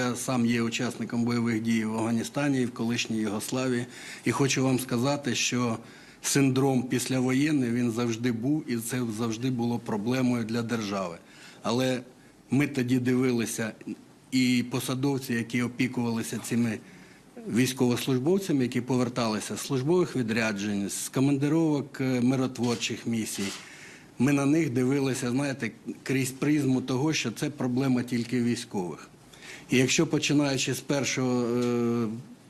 Я сам є учасником бойових дій в Афганістані і в колишній Єгославії. І хочу вам сказати, що синдром післявоєнний він завжди був, і це завжди було проблемою для держави. Але ми тоді дивилися, і посадовці, які опікувалися цими військовослужбовцями, які поверталися з службових відряджень, з командировок е, миротворчих місій. Ми на них дивилися, знаєте, крізь призму того, що це проблема тільки військових. І якщо починаючи з першої е,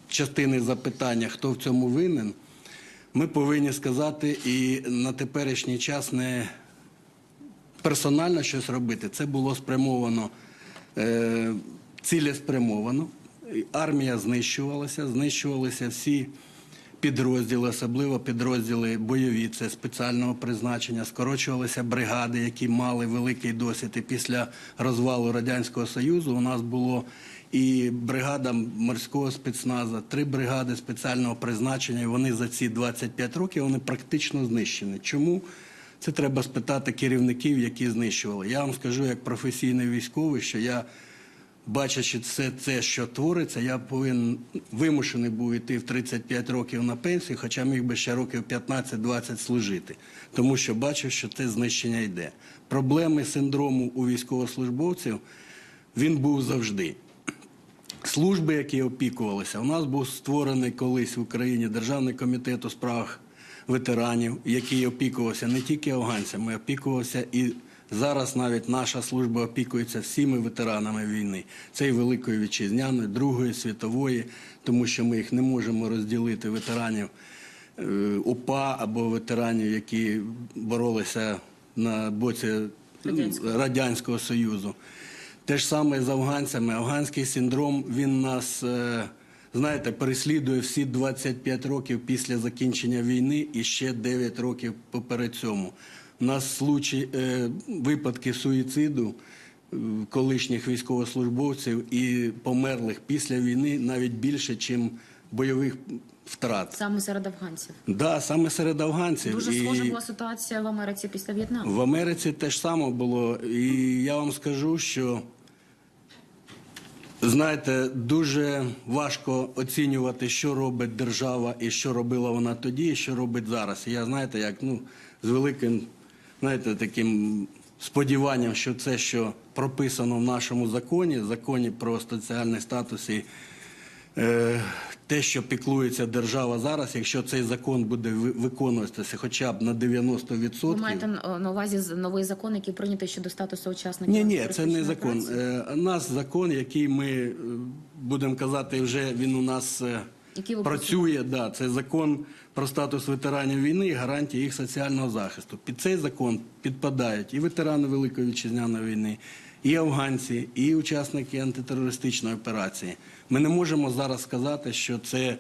частини запитання, хто в цьому винен, ми повинні сказати і на теперішній час не персонально щось робити. Це було спрямовано е, цілеспрямовано. Армія знищувалася, знищувалися всі підрозділи, особливо підрозділи бойові, це спеціального призначення, скорочувалися бригади, які мали великий досвід. І після розвалу Радянського Союзу у нас було і бригада морського спецназу, три бригади спеціального призначення. І вони за ці 25 років вони практично знищені. Чому? Це треба спитати керівників, які знищували. Я вам скажу, як професійний військовий, що я, бачачи все це, що твориться, я повинен вимушений був йти в 35 років на пенсію, хоча міг би ще років 15-20 служити, тому що бачив, що це знищення йде. Проблеми синдрому у військовослужбовців він був завжди. Служби, які опікувалися, у нас був створений колись в Україні Державний комітет у справах ветеранів, який опікувався не тільки афганцями, опікувався і зараз навіть наша служба опікується всіми ветеранами війни. Це і Великої Вітчизняної, Другої світової, тому що ми їх не можемо розділити ветеранів е, УПА або ветеранів, які боролися на боці Радянського. Радянського Союзу. Те ж саме з афганцями. Афганський синдром він нас, е, знаєте, переслідує всі 25 років після закінчення війни і ще 9 років поперед цьому. Нас случаї, е, випадки суїциду е, колишніх військовослужбовців і померлих після війни навіть більше, ніж бойових втрат. Саме серед афганців. Да, саме серед афганців. Дуже І- схожа була ситуація в Америці після В'єтнаму. в Америці теж саме було. І я вам скажу, що знаєте, дуже важко оцінювати, що робить держава і що робила вона тоді, і що робить зараз. І я знаєте, як ну з великим, знаєте, таким сподіванням, що це, що прописано в нашому законі, законі про соціальний статус і Е, те, що піклується держава зараз, якщо цей закон буде виконуватися хоча б на 90%, Ви маєте е, на увазі новий закон, який прийнятий щодо статусу учасників ні, ні, це не закон. Е, У нас закон, який ми е, будемо казати, вже він у нас ви працює. Да, це закон про статус ветеранів війни і гарантії їх соціального захисту. Під цей закон підпадають і ветерани Великої вітчизняної війни, і афганці, і учасники антитерористичної операції. Ми не можемо зараз сказати, що це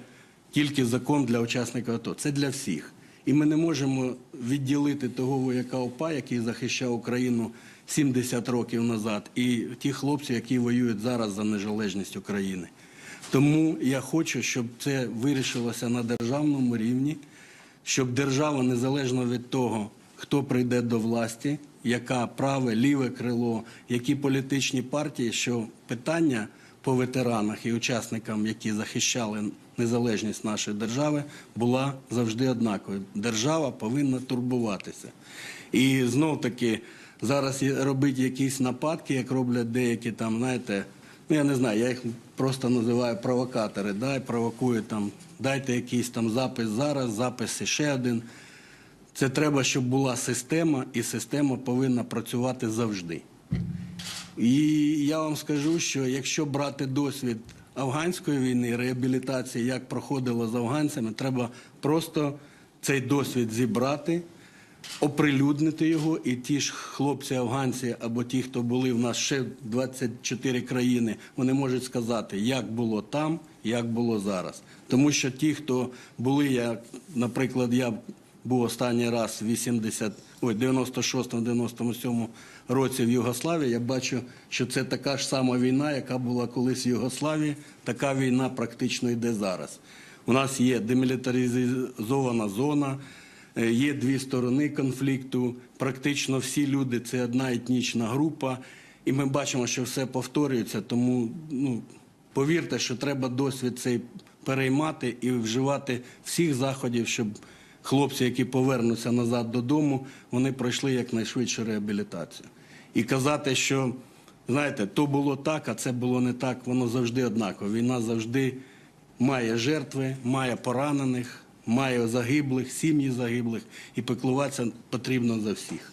тільки закон для учасників АТО. Це для всіх. І ми не можемо відділити того вояка ОПА, який захищав Україну 70 років назад, і ті хлопці, які воюють зараз за незалежність України. Тому я хочу, щоб це вирішилося на державному рівні, щоб держава, незалежно від того, хто прийде до власті, яка праве, ліве крило, які політичні партії, що питання по ветеранах і учасникам, які захищали незалежність нашої держави, була завжди однаковою. Держава повинна турбуватися. І знов таки зараз робить якісь нападки, як роблять деякі там, знаєте. Ну, я не знаю, я їх просто називаю провокатори. Да, і провокують там, дайте якийсь там запис зараз, запис ще один. Це треба, щоб була система, і система повинна працювати завжди. І я вам скажу, що якщо брати досвід афганської війни, реабілітації, як проходило з афганцями, треба просто цей досвід зібрати, оприлюднити його, і ті ж хлопці афганці або ті, хто були в нас ще 24 країни, вони можуть сказати, як було там, як було зараз. Тому що ті, хто були, як, наприклад, я був останній раз в 80, ой, 96-97 році в Югославії, я бачу, що це така ж сама війна, яка була колись в Югославії, така війна практично йде зараз. У нас є демілітаризована зона, є дві сторони конфлікту. Практично всі люди це одна етнічна група. І ми бачимо, що все повторюється, тому ну, повірте, що треба досвід цей переймати і вживати всіх заходів, щоб хлопці, які повернуться назад додому, вони пройшли якнайшвидшу реабілітацію. І казати, що знаєте, то було так, а це було не так, воно завжди однаково. Війна завжди має жертви, має поранених, має загиблих, сім'ї загиблих, і пеклуватися потрібно за всіх.